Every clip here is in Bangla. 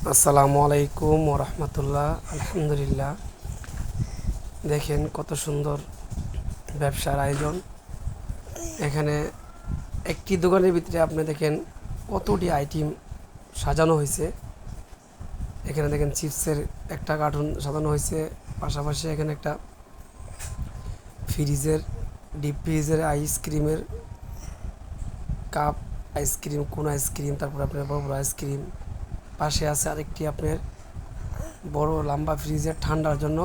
আসসালামু আলাইকুম রহমতুল্লাহ, আলহামদুলিল্লাহ। দেখেন কত সুন্দর ব্যবসার আয়োজন। এখানে একটি দোকানের ভিতরে আপনি দেখেন কতটি আইটেম সাজানো হয়েছে। এখানে দেখেন চিপসের একটা কার্টুন সাজানো হয়েছে। পাশাপাশি এখানে একটা ফ্রিজের, ডিপ ফ্রিজের আইসক্রিমের কাপ, আইসক্রিম, কোন আইসক্রিম, তারপর আপনার বড় বড় আইসক্রিম। পাশে আছে আরেকটি আপনার বড় লম্বা ফ্রিজের ঠান্ডার জন্য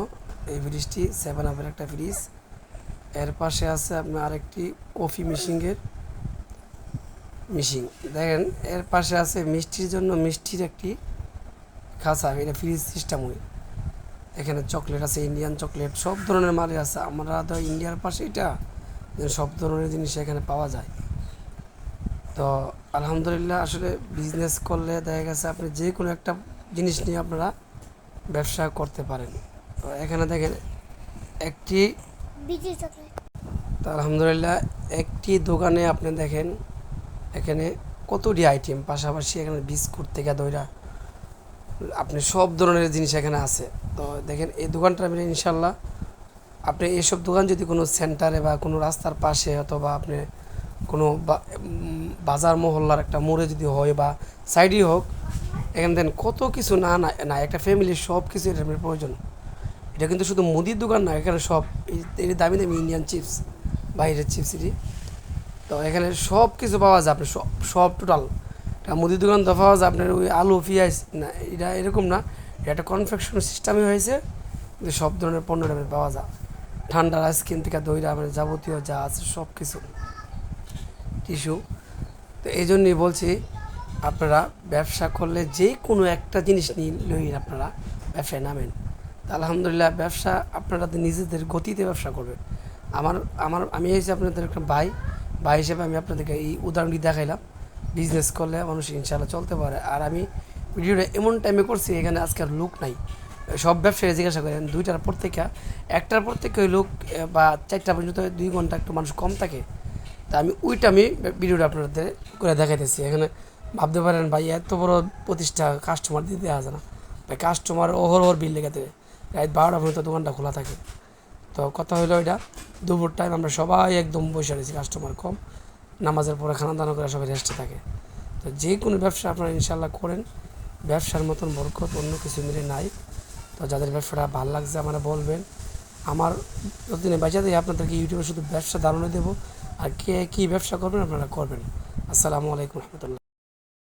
এই ফ্রিজটি সেভেন আপের একটা ফ্রিজ। এর পাশে আছে আপনার আরেকটি কফি মেশিনের মেশিন। দেখেন, এর পাশে আছে মিষ্টির জন্য মিষ্টির একটি খাঁচা, এটা ফ্রিজ সিস্টেমই এখানে চকলেট আছে, ইন্ডিয়ান চকলেট, সব ধরনের মালই আছে। আমরা তো ইন্ডিয়ার পাশে এটা, সব ধরনের জিনিস এখানে পাওয়া যায়। তো আলহামদুলিল্লাহ আসলে বিজনেস করলে দেখা গেছে আপনি যে কোনো একটা জিনিস নিয়ে আপনারা ব্যবসা করতে পারেন। তো এখানে দেখেন একটি তো আলহামদুলিল্লাহ একটি দোকানে আপনি দেখেন এখানে কতটি আইটেম পাশাপাশি এখানে বিস্কুট থেকে দইরা আপনি সব ধরনের জিনিস এখানে আছে। তো দেখেন এই দোকানটা আপনি ইনশাল্লাহ আপনি এইসব দোকান যদি কোনো সেন্টারে বা কোনো রাস্তার পাশে অথবা আপনি কোনো বাজার মহল্লার একটা মোড়ে যদি হয় বা সাইডেই হোক, এখানে দেন কত কিছু না না না, একটা ফ্যামিলির সব কিছু এর প্রয়োজন। এটা কিন্তু শুধু মুদির দোকান না, এখানে সব, এই দামি দামি ইন্ডিয়ান চিপস বাইরের চিপস এটি। তো এখানে সব কিছু পাওয়া যায় আপনি সব সব টোটাল এটা মুদির দোকান তো পাওয়া যায় আপনার ওই আলু, পেঁয়াজ, না, এটা এরকম না। এটা একটা কনফেকশন সিস্টেমই হয়েছে যে সব ধরনের পণ্য টামে পাওয়া যায়। ঠান্ডার আইসক্রিম থেকে দইরা মানে যাবতীয় যা আছে সব কিছু টিস্যু তো এই জন্যই বলছি, আপনারা ব্যবসা করলে যে কোনো একটা জিনিস নিয়ে লই আপনারা ব্যবসায় নামেন। তা আলহামদুলিল্লাহ ব্যবসা আপনারা নিজেদের গতিতে ব্যবসা করবেন। আমার আমার, আমি হয়েছি আপনাদের একটা ভাই। ভাই হিসেবে আমি আপনাদেরকে এই উদাহরণটি দেখাইলাম। বিজনেস করলে মানুষ ইনশাল্লাহ চলতে পারে। আর আমি ভিডিওটা এমন টাইমে করছি, এখানে আজকাল লোক নাই। সব ব্যবসায়ী জিজ্ঞাসা করেন, দুইটার পর থেকে, একটার পর থেকে লোক বা চারটা পর্যন্ত দুই ঘণ্টা একটু মানুষ কম থাকে। তা আমি ওইটা আমি ভিডিওটা আপনাদের করে দেখাইতেছি। এখানে ভাবতে পারেন ভাই, এত বড় প্রতিষ্ঠা কাস্টমার দিতে যায় না। ভাই কাস্টমার ওহর ওহর বিল লেগে দেবে। রাত বারোটা পর্যন্ত দোকানটা খোলা থাকে। তো কথা হলো ওইটা দুপুর টাইম আমরা সবাই একদম বসে রয়েছি কাস্টমার কম। নামাজের পরে খানা দানা করে সবাই রেস্টে থাকে। তো যে কোনো ব্যবসা আপনারা ইনশাল্লাহ করেন। ব্যবসার মতন বরকত, অন্য কিছু মিলে নাই। তো যাদের ব্যবসাটা ভালো লাগছে আমরা বলবেন। আমার প্রতিদিনে বাঁচা দিয়ে আপনাদেরকে ইউটিউবে শুধু ব্যবসা ধারণা দেবো। আর কে কী ব্যবসা করবেন আপনারা করবেন। আসসালামু আলাইকুম রহমতুল্লাহ।